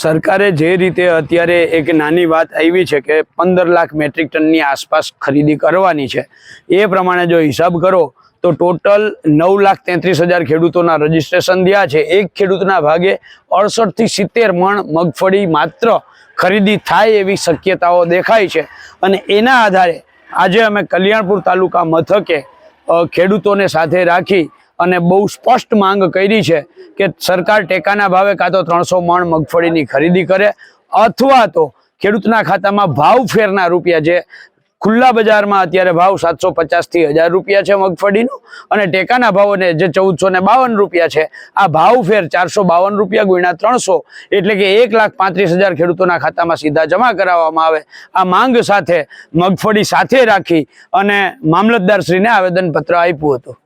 સરકારે જે રીતે અત્યારે એક નાની વાત આવી છે કે પંદર લાખ મેટ્રિક ટનની આસપાસ ખરીદી કરવાની છે, એ પ્રમાણે જો હિસાબ કરો, તો ટોટલ નવ લાખ તેત્રીસ હજાર ખેડૂતોના રજીસ્ટ્રેશન થયા છે. એક ખેડૂતના ભાગે અડસઠથી સિત્તેર મણ મગફળી માત્ર ખરીદી થાય એવી શક્યતાઓ દેખાય છે. અને એના આધારે આજે અમે કલ્યાણપુર તાલુકા મથકે ખેડૂતોને સાથે રાખી અને બહુ સ્પષ્ટ માંગ કરી છે કે સરકાર ટેકાના ભાવે કાં તો ત્રણસો મણ મગફળીની ખરીદી કરે અથવા તો ખેડૂતના ખાતામાં ભાવ ફેરના રૂપિયા જે ખુલ્લા બજારમાં અત્યારે ભાવ સાતસો પચાસથી હજાર રૂપિયા છે મગફળીનો અને ટેકાના ભાવોને જે ચૌદસો ને બાવન રૂપિયા છે, આ ભાવ ફેર ચારસો બાવન રૂપિયા ગુણ્યા ત્રણસો એટલે કે એક લાખ પાંત્રીસ હજાર ખેડૂતોના ખાતામાં સીધા જમા કરાવવામાં આવે. આ માંગ સાથે મગફળી સાથે રાખી અને મામલતદારશ્રીને આવેદનપત્ર આપ્યું હતું.